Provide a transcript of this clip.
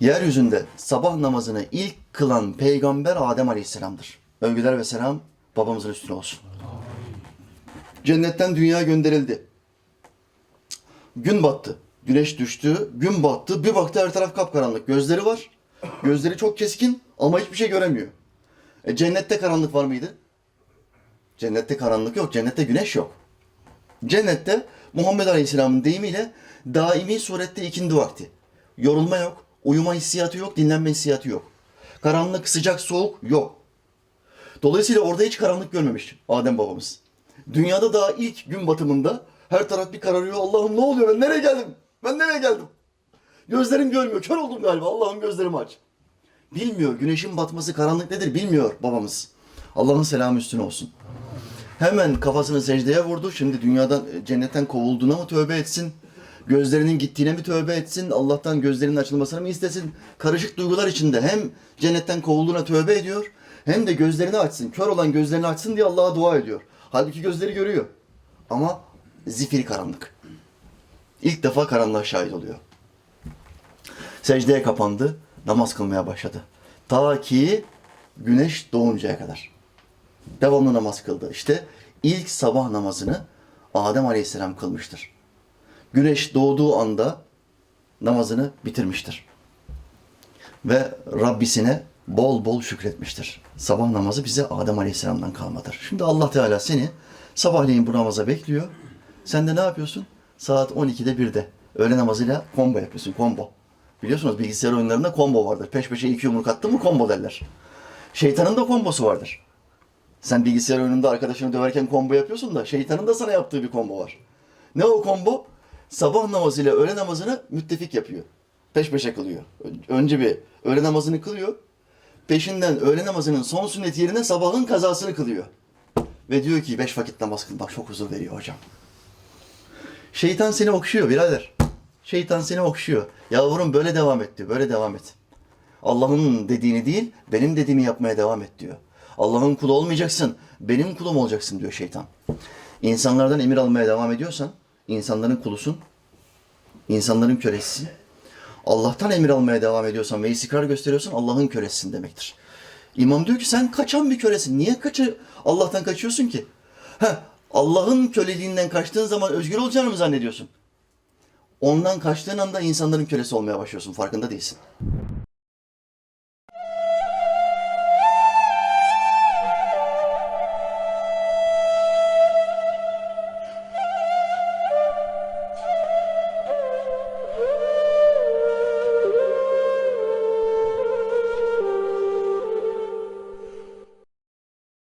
Yeryüzünde sabah namazını ilk kılan peygamber Adem Aleyhisselam'dır. Övgüler ve selam babamızın üstüne olsun. Cennetten dünyaya gönderildi. Gün battı. Güneş düştü, gün battı. Bir baktı her taraf kapkaranlık. Gözleri var. Gözleri çok keskin ama hiçbir şey göremiyor. E, cennette karanlık var mıydı? Cennette karanlık yok. Cennette güneş yok. Cennette Muhammed Aleyhisselam'ın deyimiyle daimi surette ikindi vakti. Yorulma yok, uyuma hissiyatı yok, dinlenme hissiyatı yok. Karanlık, sıcak, soğuk yok. Dolayısıyla orada hiç karanlık görmemiş Adem babamız. Dünyada daha ilk gün batımında her taraf bir kararıyor. Allah'ım ne oluyor? Ben nereye geldim? Ben nereye geldim? Gözlerim görmüyor. Kör oldum galiba. Allah'ım gözlerimi aç. Bilmiyor. Güneşin batması karanlık nedir bilmiyor babamız. Allah'ın selamı üstüne olsun. Hemen kafasını secdeye vurdu. Şimdi dünyadan, e, cennetten kovulduğuna mı tövbe etsin? Gözlerinin gittiğine mi tövbe etsin? Allah'tan gözlerinin açılmasını mı istesin? Karışık duygular içinde hem cennetten kovulduğuna tövbe ediyor hem de gözlerini açsın. Kör olan gözlerini açsın diye Allah'a dua ediyor. Halbuki gözleri görüyor. Ama zifiri karanlık. İlk defa karanlığa şahit oluyor. Secdeye kapandı, namaz kılmaya başladı. Ta ki güneş doğuncaya kadar devamlı namaz kıldı. İşte ilk sabah namazını Adem Aleyhisselam kılmıştır. Güneş doğduğu anda namazını bitirmiştir. Ve Rabbisine bol bol şükretmiştir. Sabah namazı bize Adem Aleyhisselam'dan kalmadır. Şimdi Allah Teala seni sabahleyin bu namaza bekliyor. Sen de ne yapıyorsun? Saat 12'de 1'de öğle namazıyla combo yapıyorsun. Combo. Biliyorsunuz bilgisayar oyunlarında combo vardır. Peş peşe iki yumruk attın mı combo derler. Şeytanın da kombosu vardır. Sen bilgisayar oyununda arkadaşını döverken combo yapıyorsun da şeytanın da sana yaptığı bir combo var. Ne o combo? Sabah namazıyla öğle namazını müttefik yapıyor. Peş peşe kılıyor. Önce bir öğle namazını kılıyor. Peşinden öğle namazının son sünnet yerine sabahın kazasını kılıyor. Ve diyor ki beş vakit namaz kılmak çok huzur veriyor hocam. Şeytan seni okşuyor birader. Şeytan seni okşuyor. Yavrum böyle devam et diyor. Böyle devam et. Allah'ın dediğini değil, benim dediğimi yapmaya devam et diyor. Allah'ın kulu olmayacaksın, benim kulum olacaksın diyor şeytan. İnsanlardan emir almaya devam ediyorsan, insanların kulusun, insanların kölesisin. Allah'tan emir almaya devam ediyorsan ve istikrar gösteriyorsan Allah'ın kölesisin demektir. İmam diyor ki sen kaçan bir kölesin. Niye kaçı Allah'tan kaçıyorsun ki? Heh, Allah'ın köleliğinden kaçtığın zaman özgür olacağını mı zannediyorsun? Ondan kaçtığın anda insanların kölesi olmaya başlıyorsun. Farkında değilsin.